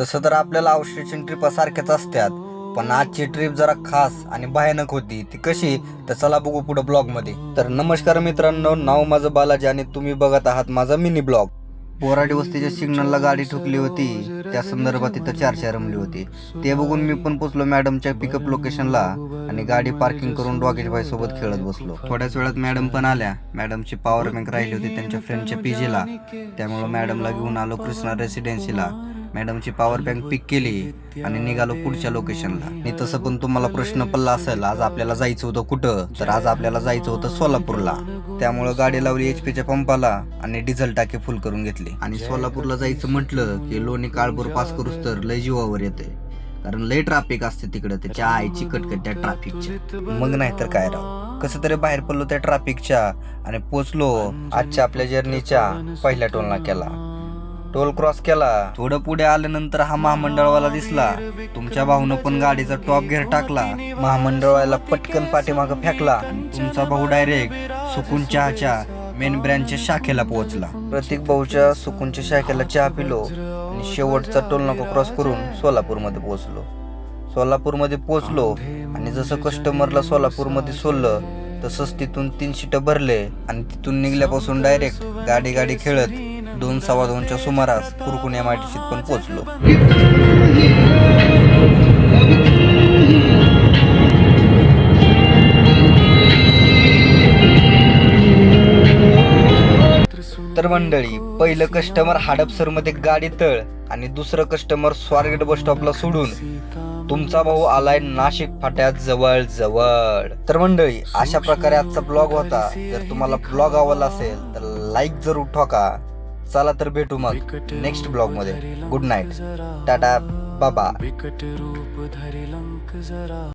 तसं तर आपल्याला औषधाची ट्रिप सारख्याच असतात पण आजची ट्रिप जरा खास आणि भयानक होती. ती कशी? तर चला बघू पुढे ब्लॉगमध्ये तर नमस्कार मित्रांनो नाव माझं बालाजी आणि तुम्ही बघत आहात माझा मिनी ब्लॉग बोराडी वस्तीच्या सिग्नलला गाडी ठुकली होती. त्या संदर्भात तिथं चर्चा रमली होती. ते बघून मी पण पोचलो मॅडमच्या पिकअप लोकेशनला आणि गाडी पार्किंग करून डॉगेश भाई सोबत खेळत बसलो. थोड्याच वेळात मॅडम पण आल्या. मॅडमची पॉवर बँक राहिली होती त्यांच्या फ्रेंडच्या पीजीला त्यामुळं मॅडमला घेऊन आलो कृष्णा रेसिडेन्सीला मॅडमची पॉवर बँक पिक केली आणि निघालो पुढच्या लोकेशनला आणि तसं पण तुम्हाला प्रश्न पडला असेल आज आपल्याला जायचं होतं कुठं? तर आज आपल्याला जायचं होतं सोलापूरला. त्यामुळं गाडी लावली एच पीच्या पंपाला आणि डिझेल टाकी फुल करून घेतली. आणि सोलापूरला जायचं म्हटलं की लोणी काळभोर पास करूच तर लय जीवावर येते कारण लय ट्रॅफिक असते तिकडे त्याच्या आईची कटकट त्या ट्रॅफिकची मग नाही तर काय राव? कसं तरी बाहेर पडलो त्या ट्रॅफिकच्या आणि पोचलो आजच्या आपल्या जर्नीच्या पहिल्या टोल नाक्याला टोल क्रॉस केला. थोडं पुढे आल्यानंतर हा महामंडळवाला दिसला. तुमच्या भाऊनं पण गाडीचा टॉप घेर टाकला. महामंडळवाला पटकन पाठीमागं फेकला तुमचा भाऊ डायरेक्ट सुकून चहाच्या मेन ब्रँडच्या शाखेला पोहोचला. प्रतीक भाऊच्या सुकूनच्या शाखेला चहा पिलो आणि शेवटचा टोल नाका क्रॉस करून सोलापूरमध्ये पोहोचलो. सोलापूरमध्ये पोहोचलो आणि जसं कस्टमरला सोलापूरमध्ये सोडलं तसंच तिथून तीन शिटं भरले आणि तिथून निघल्यापासून डायरेक्ट गाडी गाडी खेळत दोन सव्वा दोनच्या सुमारास कुरकुन एम आय टी पण पोहोचलो तर मंडळी पहिलं कस्टमर हडपसरमध्ये गाडी तळ आणि दुसरं कस्टमर स्वारगेट बस स्टॉपला सोडून तुमचा भाऊ आलाय नाशिक फाट्यात जवळ जवळ तर मंडळी अशा प्रकारे आजचा ब्लॉग होता. जर तुम्हाला ब्लॉग आवडला असेल तर लाईक जरूर ठोका. चला तर भेटू मग नेक्स्ट ब्लॉगमध्ये. गुड नाईट टाटा बाबा